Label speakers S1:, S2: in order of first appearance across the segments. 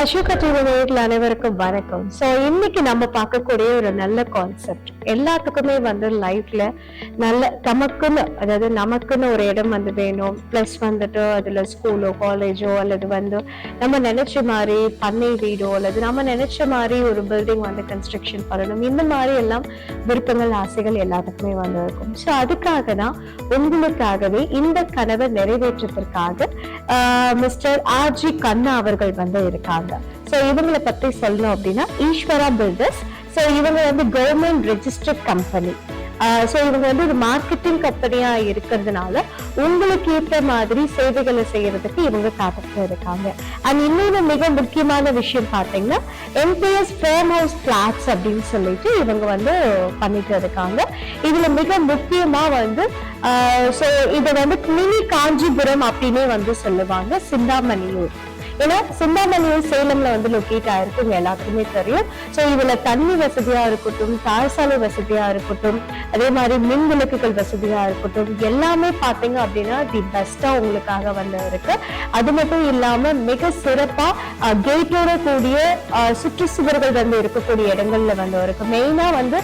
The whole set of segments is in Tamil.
S1: அசோகா டிவி நேயர்கள் அனைவருக்கும் வணக்கம். ஸோ இன்னைக்கு நம்ம பார்க்கக்கூடிய ஒரு நல்ல கான்செப்ட் எல்லாத்துக்குமே வந்து லைஃப்ல நல்ல நமக்குன்னு அதாவது நமக்குன்னு ஒரு இடம் வந்து வேணும். ப்ளஸ் வந்துட்டு அதுல ஸ்கூலோ காலேஜோ அல்லது வந்து நம்ம நினைச்ச மாதிரி பண்ணை வீடோ அல்லது நம்ம நினைச்ச மாதிரி ஒரு பில்டிங் வந்து கன்ஸ்ட்ரக்ஷன் பண்ணணும். இந்த மாதிரி எல்லாம் விருப்பங்கள் ஆசைகள் எல்லாத்துக்குமே வந்து இருக்கும். ஸோ அதுக்காக தான் உங்களுக்காகவே இந்த கனவை நிறைவேற்றத்திற்காக மிஸ்டர் ஆர்ஜி கண்ணா அவர்கள் வந்து இருக்காங்க. ஸோ இவங்களை பற்றி சொல்லணும் அப்படின்னா ஈஸ்வரா பில்டர்ஸ் ஸோ இவங்க வந்து கவர்மெண்ட் ரெஜிஸ்டர்ட் கம்பெனி ஸோ இவங்க வந்து ஒரு மார்க்கெட்டிங் கம்பெனியாக இருக்கிறதுனால உங்களுக்கு ஏற்ற மாதிரி சேவைகளை செய்யறதுக்கு இவங்க காத்துட்டு இருக்காங்க. அண்ட் இன்னொரு மிக முக்கியமான விஷயம் பார்த்தீங்கன்னா எம்பிஎஸ் ஃபேம் ஹவுஸ் பிளாட்ஸ் அப்படின்னு சொல்லிட்டு இவங்க வந்து பண்ணிட்டு இருக்காங்க. இதுல மிக முக்கியமா வந்து ஸோ இதை வந்து மினி காஞ்சிபுரம் அப்படின்னே வந்து சொல்லுவாங்க சிந்தாமணியூர். ஏன்னா சிந்தாமணியூர் சேலம்ல வந்து லொக்கேட் ஆயிருக்கு உங்க எல்லாத்துக்குமே தெரியும். ஸோ இதுல தண்ணி வசதியா இருக்கட்டும் தாழ்சாலை வசதியா இருக்கட்டும் அதே மாதிரி மின் விளக்குகள் வசதியா இருக்கட்டும் எல்லாமே பாத்தீங்க அப்படின்னா தி பெஸ்டா உங்களுக்காக வந்து இருக்கு. அது மட்டும் இல்லாம மிக சிறப்பா கேட்டோட கூடிய அஹ், சுற்றுச்சுவர்கள் வந்து இருக்கக்கூடிய இடங்கள்ல வந்து இருக்கு. மெயினா வந்து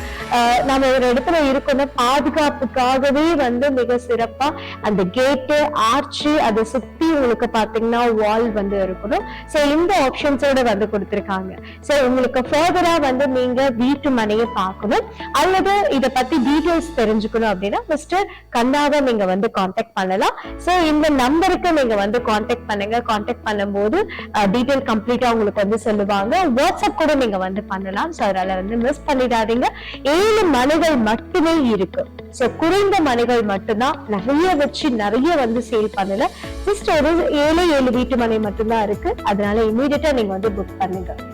S1: நம்ம ஒரு இடத்துல இருக்கணும் பாதுகாப்புக்காகவே வந்து மிக சிறப்பா அந்த கேட்டு ஆர்ச்சி அதை சுத்தி உங்களுக்கு பாத்தீங்கன்னா வால் வந்து இருக்கும். இருக்கணும் ஸோ இந்த ஆப்ஷன்ஸோட வந்து கொடுத்துருக்காங்க. ஸோ உங்களுக்கு ஃபர்தரா வந்து நீங்க வீட்டு மனையை பார்க்கணும். அல்லது இதை பத்தி டீட்டெயில்ஸ் தெரிஞ்சுக்கணும் அப்படின்னா மிஸ்டர் கண்ணாவை நீங்க வந்து காண்டாக்ட் பண்ணலாம். ஸோ இந்த நம்பருக்கு நீங்க வந்து காண்டாக்ட் பண்ணுங்க. காண்டாக்ட் பண்ணும்போது டீட்டெயில் கம்ப்ளீட்டா உங்களுக்கு வந்து சொல்லுவாங்க. வாட்ஸ்அப் கூட நீங்க வந்து பண்ணலாம். ஸோ அதனால வந்து மிஸ் பண்ணிடாதீங்க. ஏழு மனைகள் மட்டுமே இருக்கு. ஸோ குறைந்த மனைகள் மட்டும்தான் நிறைய வச்சு நிறைய வந்து சேல் பண்ணல. ஜஸ்ட் ஒரு ஏழு ஏழு வீட்டு மனை மட்டும்தான் இருக்கு. அதனால இமீடியட்டா நீங்க வந்து புக் பண்ணுங்க.